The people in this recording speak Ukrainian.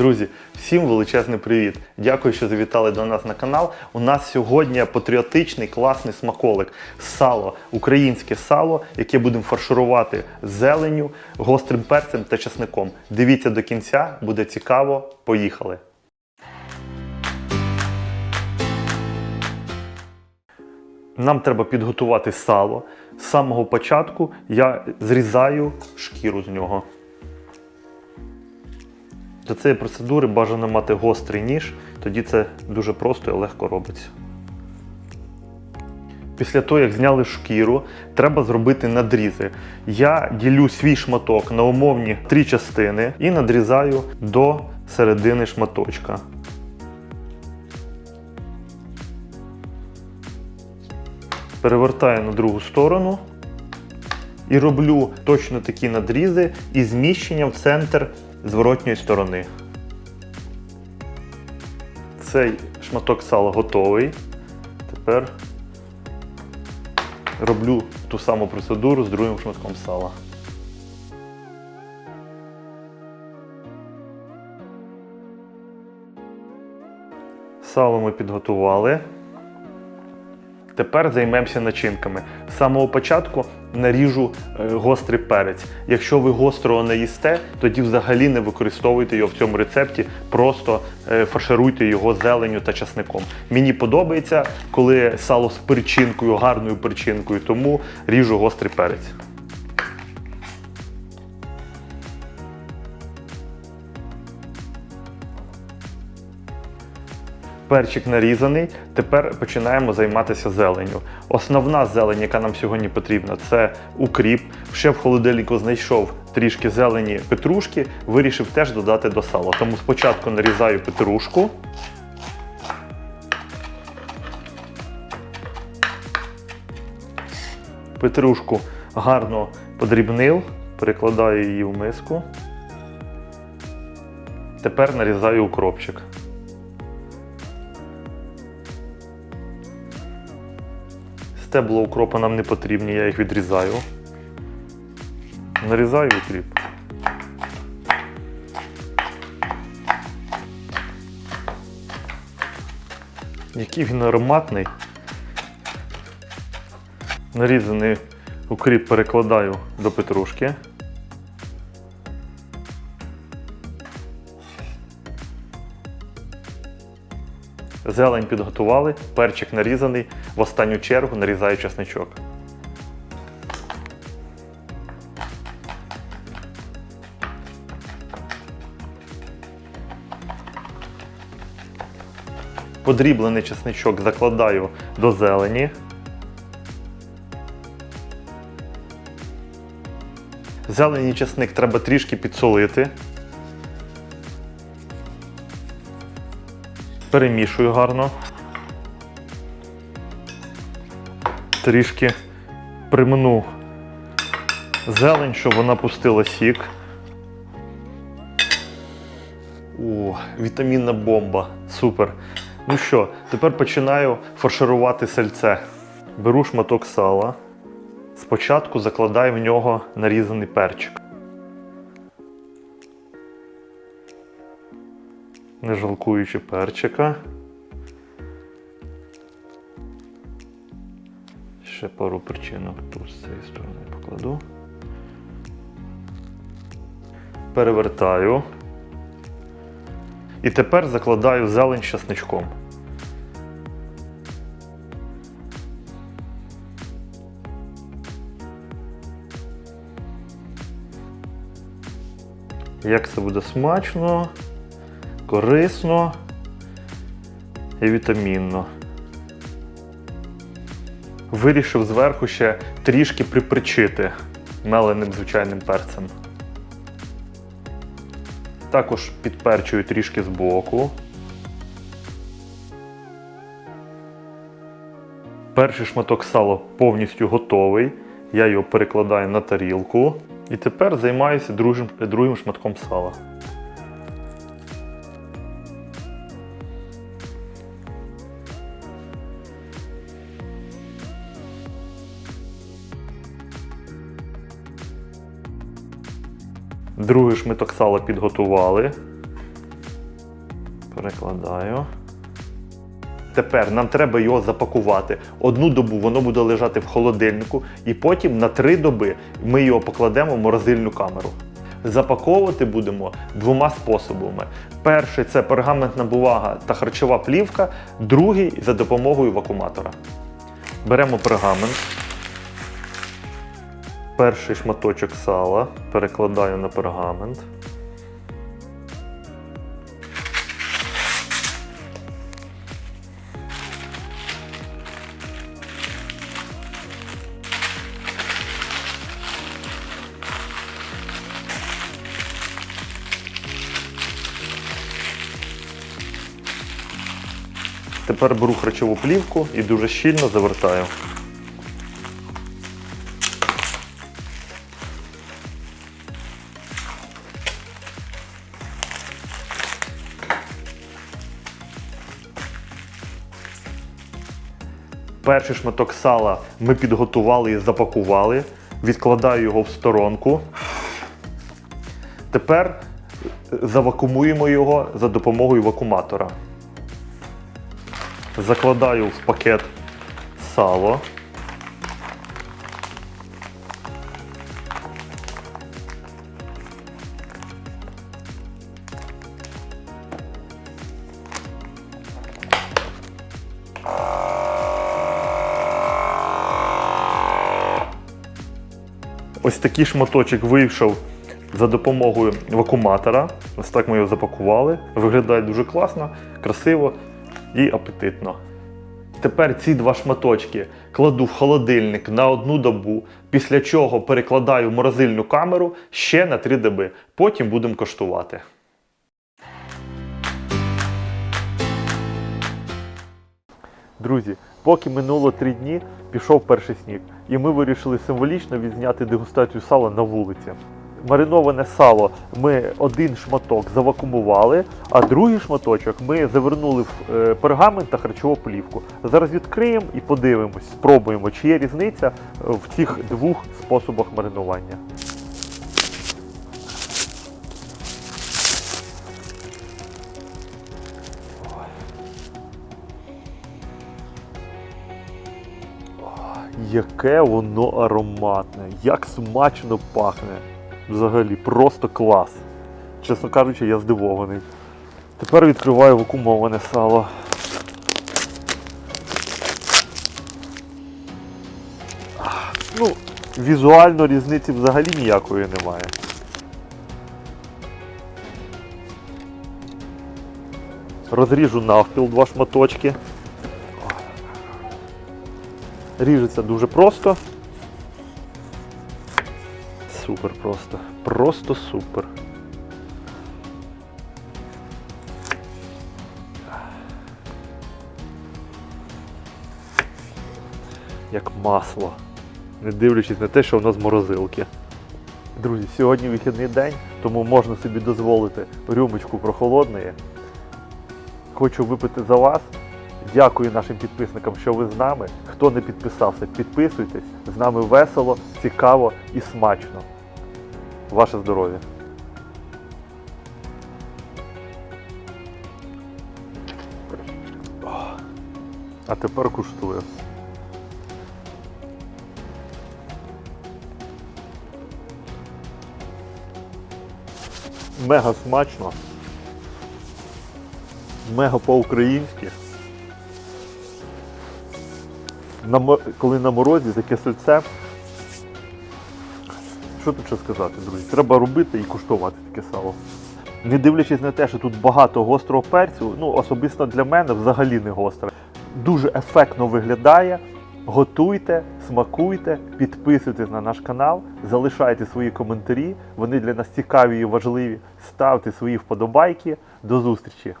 Друзі, всім величезний привіт! Дякую, що завітали до нас на канал. У нас сьогодні патріотичний класний смаколик сало, українське сало, яке будемо фарширувати зеленню, гострим перцем та часником. Дивіться до кінця, буде цікаво. Поїхали! Нам треба підготувати сало. З самого початку я зрізаю шкіру з нього. Для цієї процедури бажано мати гострий ніж, тоді це дуже просто і легко робиться. Після того, як зняли шкіру, треба зробити надрізи. Я ділю свій шматок на умовні три частини і надрізаю до середини шматочка. Перевертаю на другу сторону і роблю точно такі надрізи і зміщення в центр зворотньої сторони. Цей шматок сала готовий. Тепер роблю ту саму процедуру з другим шматком сала. Сало ми підготували. Тепер займемося начинками. З самого початку наріжу е, гострий перець. Якщо ви гострого не їсте, тоді взагалі не використовуйте його в цьому рецепті, просто е, фаршируйте його зеленню та часником. Мені подобається, коли сало з перчинкою, гарною перчинкою, тому ріжу гострий перець. Перчик нарізаний. Тепер починаємо займатися зеленню. Основна зелень, яка нам сьогодні потрібна, це укріп. Ще в холодильнику знайшов трішки зелені петрушки, вирішив теж додати до сала. Тому спочатку нарізаю петрушку. Петрушку гарно подрібнив, перекладаю її в миску. Тепер нарізаю укропчик. Стебла укропа нам не потрібні, я їх відрізаю. Нарізаю укріп. Який він ароматний. Нарізаний укріп перекладаю до петрушки. Зелень підготували, перчик нарізаний. В останню чергу нарізаю чесничок. Подріблений чесничок закладаю до зелені. Зелені чесник треба трішки підсолити. Перемішую гарно. Трішки примну зелень, щоб вона пустила сік. О, вітамінна бомба. Супер. Ну що, тепер починаю фарширувати сальце. Беру шматок сала. Спочатку закладаю в нього нарізаний перчик. Не жалкуючи перчика. Ще пару перчинок тут з цієї сторони покладу. Перевертаю. І тепер закладаю зелень часничком. Як це буде смачно? Корисно і вітамінно. Вирішив зверху ще трішки припричити меленим звичайним перцем. Також підперчую трішки збоку. Перший шматок сала повністю готовий. Я його перекладаю на тарілку. І тепер займаюся другим, другим шматком сала. Другий шматок сала підготували. Перекладаю. Тепер нам треба його запакувати. Одну добу воно буде лежати в холодильнику, і потім на три доби ми його покладемо в морозильну камеру. Запаковувати будемо двома способами. Перший це пергаментна бумага та харчова плівка, другий за допомогою вакууматора. Беремо пергамент. Перший шматочок сала перекладаю на пергамент. Тепер беру харчову плівку і дуже щільно завертаю. Перший шматок сала ми підготували і запакували. Відкладаю його в сторонку. Тепер завакумуємо його за допомогою вакууматора. Закладаю в пакет сало. Ось такий шматочок вийшов за допомогою вакууматора. Ось так ми його запакували. Виглядає дуже класно, красиво і апетитно. Тепер ці два шматочки кладу в холодильник на одну добу, після чого перекладаю в морозильну камеру ще на три доби. Потім будемо коштувати. Друзі, поки минуло три дні, пішов перший сніг, і ми вирішили символічно відзняти дегустацію сала на вулиці. Мариноване сало ми один шматок завакумували, а другий шматочок ми завернули в е, пергамент та харчову плівку. Зараз відкриємо і подивимось, спробуємо, чи є різниця е, в цих двох способах маринування. Яке воно ароматне, як смачно пахне. Взагалі, просто клас. Чесно кажучи, я здивований. Тепер відкриваю вакуумоване сало. Ну, візуально різниці взагалі ніякої немає. Розріжу навпіл два шматочки. Ріжеться дуже просто. Супер просто. Просто супер. Як масло. Не дивлячись на те, що в нас морозилки. Друзі, сьогодні вихідний день, тому можна собі дозволити рюмочку прохолодної. Хочу випити за вас. Дякую нашим підписникам, що ви з нами. Хто не підписався, підписуйтесь. З нами весело, цікаво і смачно. Ваше здоров'я! А тепер куштую. Мега смачно. Мега по-українськи. Коли на морозі таке сальце. Що тут ще сказати, друзі? Треба робити і куштувати таке сало. Не дивлячись на те, що тут багато гострого перцю, ну особисто для мене взагалі не гостре. Дуже ефектно виглядає. Готуйте, смакуйте, підписуйтесь на наш канал, залишайте свої коментарі. Вони для нас цікаві і важливі. Ставте свої вподобайки. До зустрічі!